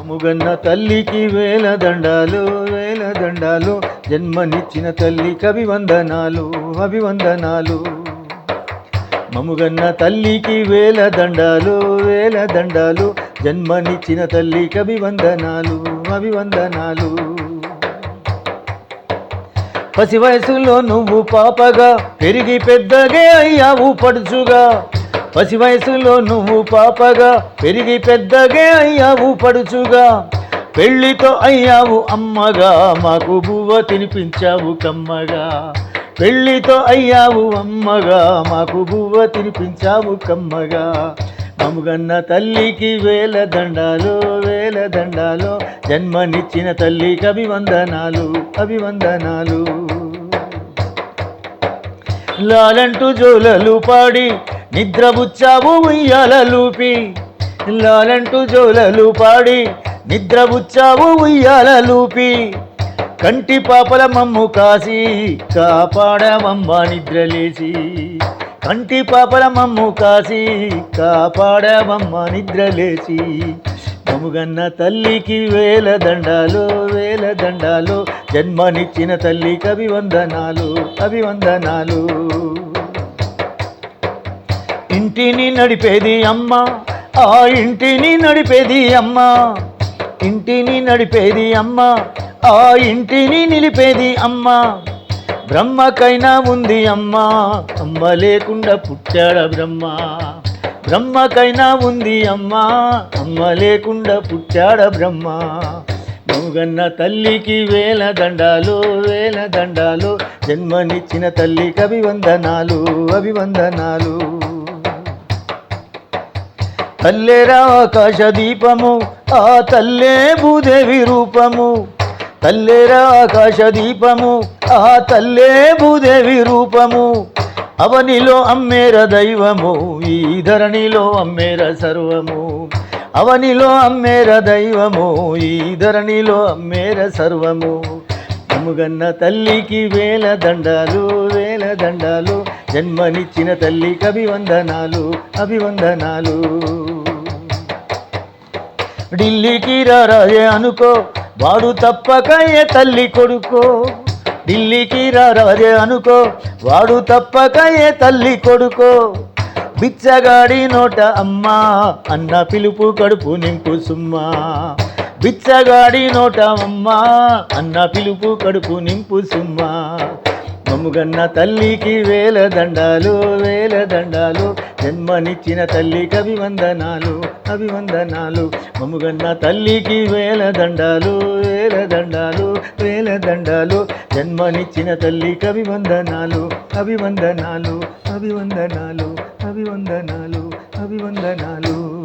మముగన్న తల్లికి వేల దండాలు వేల దండాలు జన్మనిచ్చిన తల్లికి అభివందనాలు అభివందనాలు. మముగన్న తల్లికి వేల దండాలు వేల దండాలు జన్మనిచ్చిన తల్లికి అభివందనాలు అభివందనాలు. పసి వయసులో నువ్వు పాపగా పెరిగి పెద్దగే అయ్యావు పడుచుగా. పసి వయసులో నువ్వు పాపగా పెరిగి పెద్దగే అయ్యావు పడుచుగా. పెళ్ళితో అయ్యావు అమ్మగా మాకు బువ్వ తినిపించావు కమ్మగా. పెళ్ళితో అయ్యావు అమ్మగా మాకు బువ్వ తినిపించావు కమ్మగా. మముగన్న తల్లికి వేల దండాలు వేల దండాలు. జన్మనిచ్చిన తల్లికి అభివందనాలు అభివందనాలు. లాలంటూ జోలలు పాడి నిద్రబుచ్చావు ఉయ్యాలూపి లాలంటూ జోలలు పాడి. నిద్రబుచ్చావు ఉయ్యాలూపి కంటి పాపల మమ్ము కాసి కాపాడమమ్మ నిద్రలేసి. కంటి పాపల మమ్ము కాసి కాపాడమమ్మ నిద్రలేసి. మముగన్న తల్లికి వేల దండాలు వేల దండాలు జన్మనిచ్చిన తల్లికి అభివందనాలు అభివందనాలు ఇంటిని నడిపేది అమ్మ. ఆ ఇంటిని నడిపేది అమ్మ. ఇంటిని నడిపేది అమ్మ. ఆ ఇంటిని నిలిపేది అమ్మ. బ్రహ్మకైనా ఉంది అమ్మ. అమ్మ లేకుండా పుట్టాడ బ్రహ్మ. బ్రహ్మకైనా ఉంది అమ్మ. అమ్మ లేకుండా పుట్టాడ బ్రహ్మ. నువ్వన్న తల్లికి వేల దండాలు వేల దండాలు. జన్మనిచ్చిన తల్లికి అభివందనాలు అభివందనాలు. తల్లెరా ఆకాశ దీపము ఆ తల్లే భూదేవి రూపము. తల్లెరా ఆకాశ దీపము ఆ తల్లే భూదేవి రూపము. అవనిలో అమ్మేర దైవము ఈ ధరణిలో అమ్మేర సర్వము. అవనిలో అమ్మేర దైవము ఈ ధరణిలో అమ్మేర సర్వము. ముగన్న తల్లికి వేల దండాలు వేల దండాలు. జన్మనిచ్చిన తల్లికి అభివందనాలు అభివందనాలు. ఢిల్లీకి రారాయే అనుకో వాడు తప్పకయ్యే తల్లి కొడుకో. ఢిల్లీకి రారాయే అనుకో వాడు తప్పకయ్యే తల్లి కొడుకో. బిచ్చగాడి నోట అమ్మా అన్న పిలుపు కడుపు నింపు సుమ్మా. బిచ్చగాడి నోట అమ్మా అన్న పిలుపు కడుపు నింపు సుమ్మా. మమ్ముగన్న తల్లికి వేల దండాలు వేల దండాలు జన్మనిచ్చిన తల్లికి అభివందనాలు. అభివందనాలు. మమ్ముగన్న తల్లికి వేల దండాలు వేల దండాలు వేల దండాలు. జన్మనిచ్చిన తల్లికి అభివందనాలు అభివందనాలు అభివందనాలు అభివందనాలు అభివందనాలు.